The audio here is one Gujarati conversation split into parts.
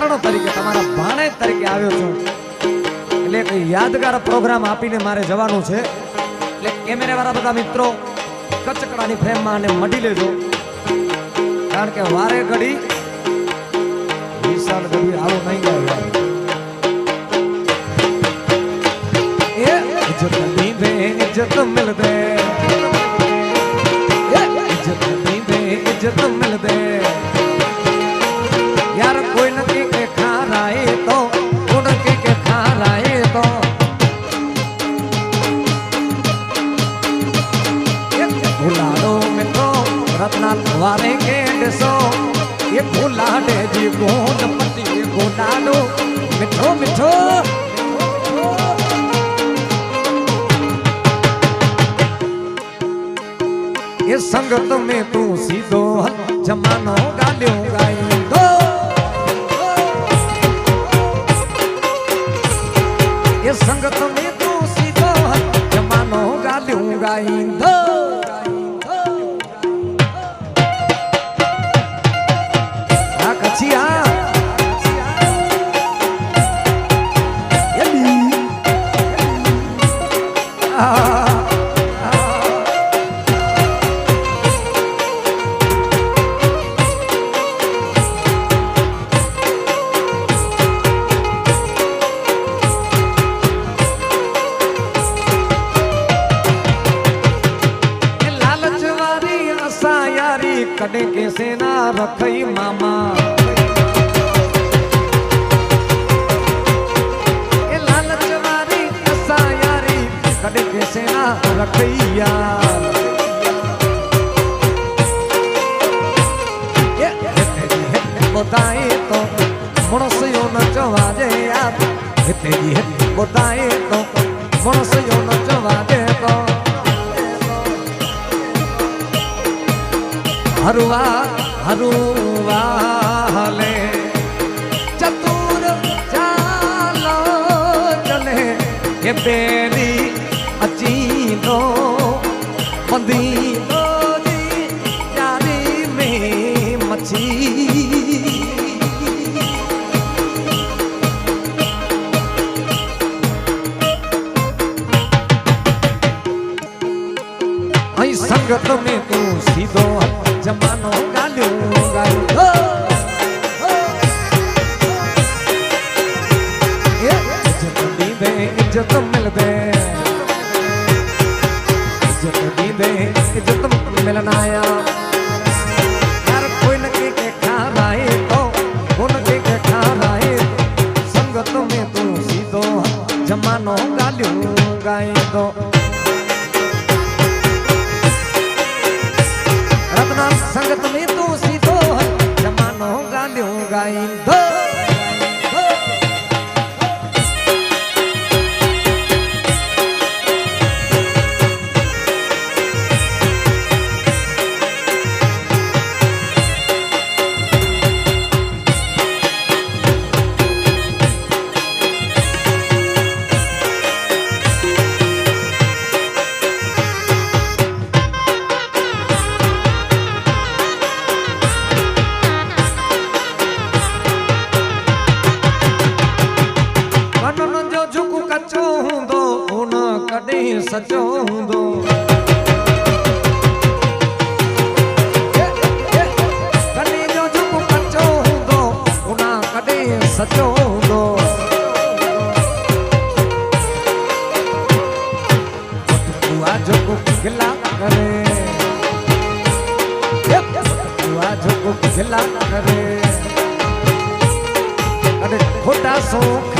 એક ચારણ તરીકે તમારા ભાણે તરીકે આવ્યો છું. એટલે એક યાદગાર પ્રોગ્રામ આપીને મારે જવાનું છે. એટલે કેમેરાવાળા બધા મિત્રો, કચકડાની ફ્રેમમાં અને મઢી લેજો. કારણ કે વારે ઘડી વિશાલ ગઢવી આવું નહીં ગયો ઇજ્જત દીધે, ઇજ્જત મિલ દે ઇજ્જત દીધે, ઇજ્જત મિલ દે સવારે કેડસો એ ભોલાને જી ગોન પતિ ગોનાનો મીઠો મીઠો. એ સંગત મેં તું સીધો જમાનો ગાલ્યો ગાઈ દો એ સંગત મેં તું સીધો જમાનો ગાલ્યો ગાઈ દો Tiago. રખૈયા એ હેતેજી હેતે બોતાએ તો મણસયો ન ચવાજે યાર હેતેજી હેતે બોતાએ તો મણસયો ન ચવાજે તો હરવા હરવા ગાયો હો, હો. એ ઇજ્જત મિલ દે ઇજ્જત દીધે ઇજ્જત મિલનાયા સચો ગો આ જોગો પીગલા કરે. આ જોગો પીગલા કરે. અરે ખોટા શોખ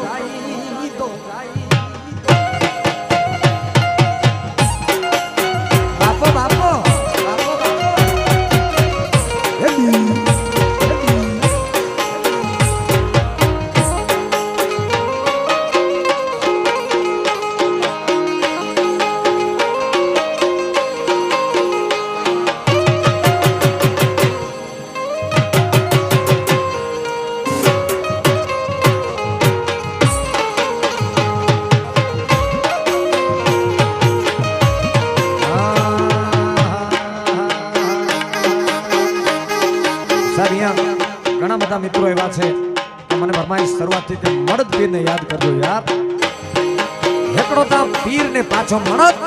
Tá aí. બધા મિત્રો એવા છે કે મને ભરમાઈ શરૂઆતથી મળદ મળદ પીરને યાદ કરજો યાર. એકડો તા પીરને પાછો મળદ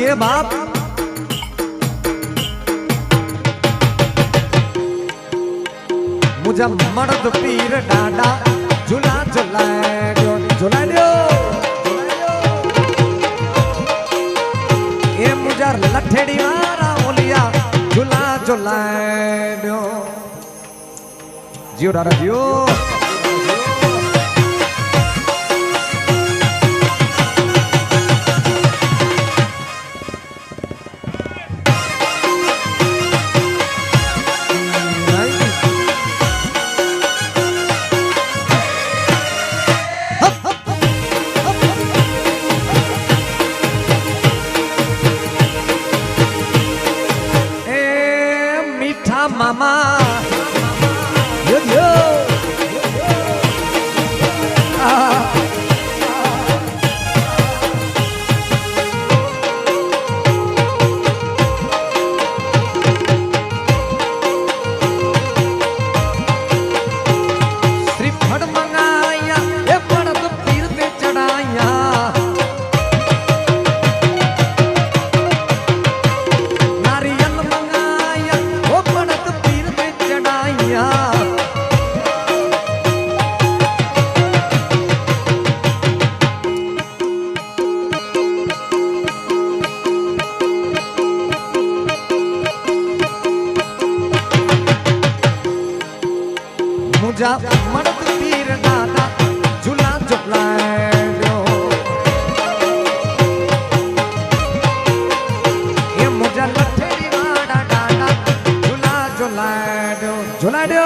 જીએ બાપ મુજબ મર્દ પીર ડાડા ઝુલા ઝુલાડ્યો ઝુલાડ્યો એ મુજા લઠેડી વાળા ઓલિયા ઝુલા ઝુલાડ્યો જીઓ ડાડા જીઓ મીઠા એ